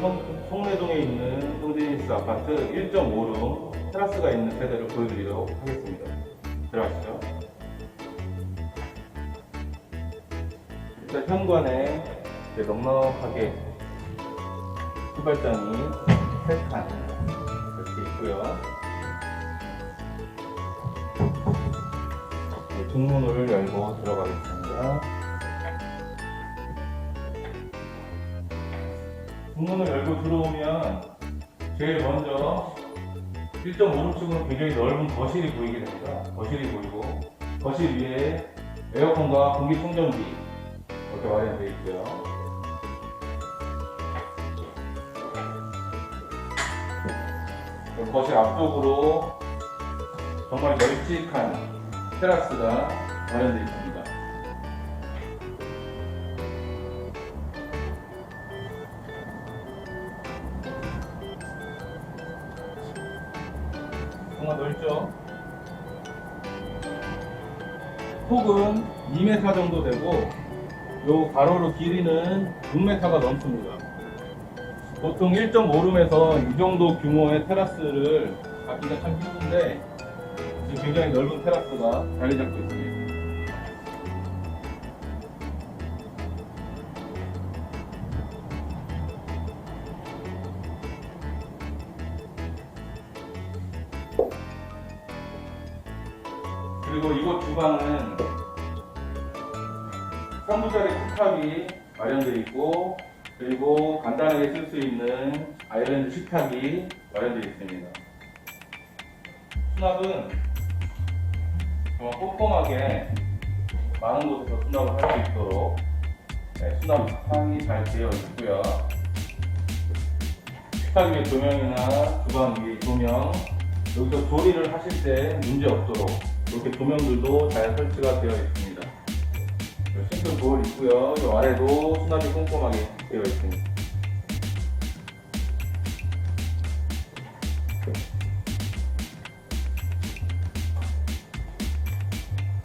송내동에 있는 송지니스 아파트 1.5룸 테라스가 있는 세대를 보여드리도록 하겠습니다. 들어가시죠. 일단 현관에 넉넉하게 휘발장이 3칸 이렇게 있고요. 네, 중문을 열고 들어가겠습니다. 문을 열고 들어오면 제일 먼저 1.5룸 측은 굉장히 넓은 거실이 보이게 됩니다. 거실이 보이고 거실 위에 에어컨과 공기청정기 이렇게 마련되어 있고요. 거실 앞쪽으로 정말 널찍한 테라스가 마련되어 있습니다. 정말 넓죠? 폭은 2m 정도 되고 요 가로로 길이는 6m가 넘습니다. 보통 1.5룸에서 이 정도 규모의 테라스를 갖기가 참 힘든데 지금 굉장히 넓은 테라스가 자리 잡고 있습니다. 그리고 이곳 주방은 3부짜리 쿡탑이 마련되어 있고 그리고 간단하게 쓸 수 있는 아일랜드 식탁이 마련되어 있습니다. 수납은 정말 꼼꼼하게 많은 곳에서 수납을 할 수 있도록 네, 수납이 잘 되어 있고요. 식탁 위에 조명이나 주방 위에 조명 여기서 조리를 하실 때 문제 없도록 이렇게 조명들도 잘 설치가 되어 있습니다. 싱크 볼 있고요. 이 아래도 수납이 꼼꼼하게 되어 있습니다.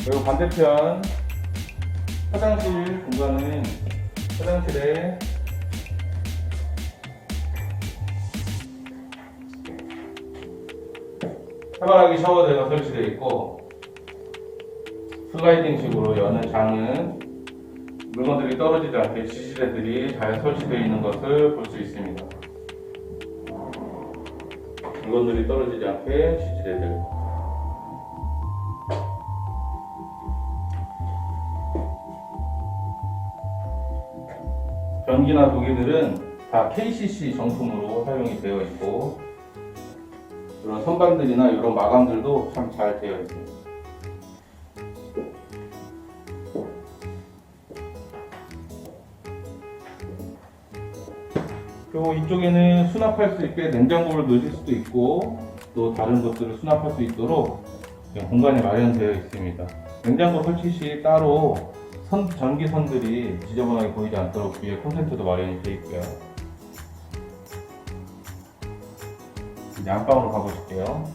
그리고 반대편 화장실 공간은 화장실에 해바라기 샤워대가 설치되어 있고 슬라이딩 식으로 여는 장은 물건들이 떨어지지 않게 지지대들이 잘 설치되어 있는 것을 볼 수 있습니다. 물건들이 떨어지지 않게 지지대들. 변기나 도기들은 다 KCC 정품으로 사용이 되어 있고 이런 선반들이나 이런 마감들도 참 잘 되어 있습니다. 그리고 이쪽에는 수납할 수 있게 냉장고를 넣으실 수도 있고 또 다른 것들을 수납할 수 있도록 공간이 마련되어 있습니다. 냉장고 설치 시 따로 선, 전기선들이 지저분하게 보이지 않도록 위에 콘센트도 마련이 되어 있고요. 이제 안방으로 가보실게요.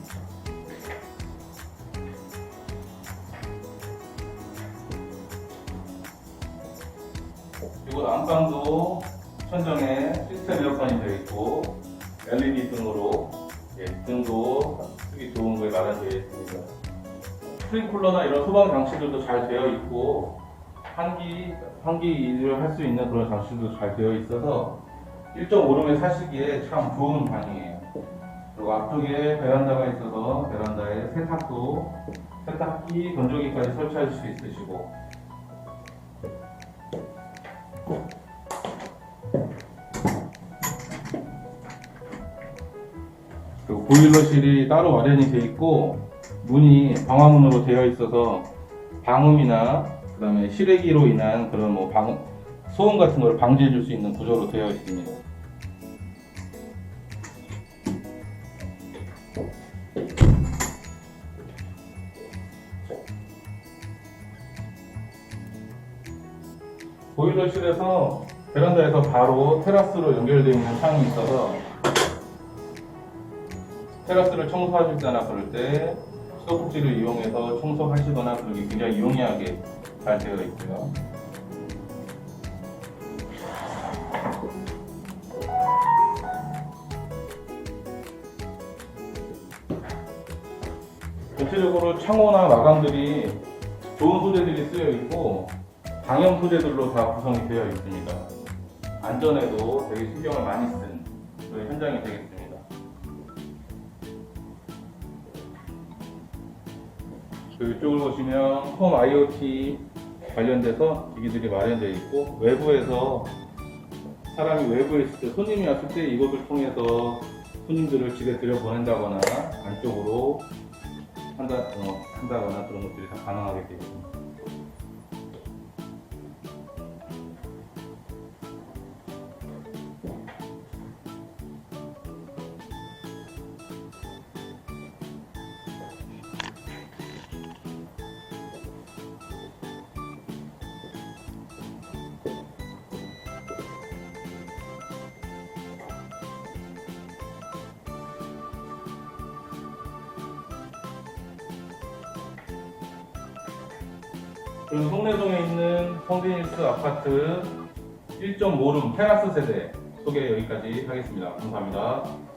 그리고 안방도 천정에 시스템 에어컨이 되어 있고 LED 등으로 예, 등도 쓰기 좋은 거에 마련되어 있습니다. 스프링쿨러나 이런 소방 장치들도 잘 되어 있고 환기 환기 일을 할 수 있는 그런 장치도 잘 되어 있어서 1.5룸에 사시기에 참 좋은 방이에요. 그리고 앞쪽에 베란다가 있어서 베란다에 세탁도 세탁기, 건조기까지 설치할 수 있으시고 그리고 보일러실이 따로 마련이 되어 있고 문이 방화문으로 되어 있어서 방음이나 그다음에 실외기로 인한 그런 뭐 방, 소음 같은 걸 방지해 줄 수 있는 구조로 되어 있습니다. 보일러실에서 베란다에서 바로 테라스로 연결되어 있는 창이 있어서 테라스를 청소하시거나 그럴 때 수도꼭지를 이용해서 청소하시거나 그러기 굉장히 용이하게 잘 되어 있고요. 전체적으로 창호나 마감들이 좋은 소재들이 쓰여 있고 방염 소재들로 다 구성이 되어 있습니다. 안전에도 되게 신경을 많이 쓴 현장이 되겠습니다. 이쪽을 보시면 홈 IoT 관련돼서 기기들이 마련되어 있고 외부에서 사람이 외부에 있을 때 손님이 왔을 때 이것을 통해서 손님들을 집에 들여보낸다거나 안쪽으로 한다, 어, 한다거나 그런 것들이 다 가능하게 되어 있습니다. 그리고 송내동에 있는 성진일스 아파트 1.5룸 테라스 세대 소개 여기까지 하겠습니다. 감사합니다.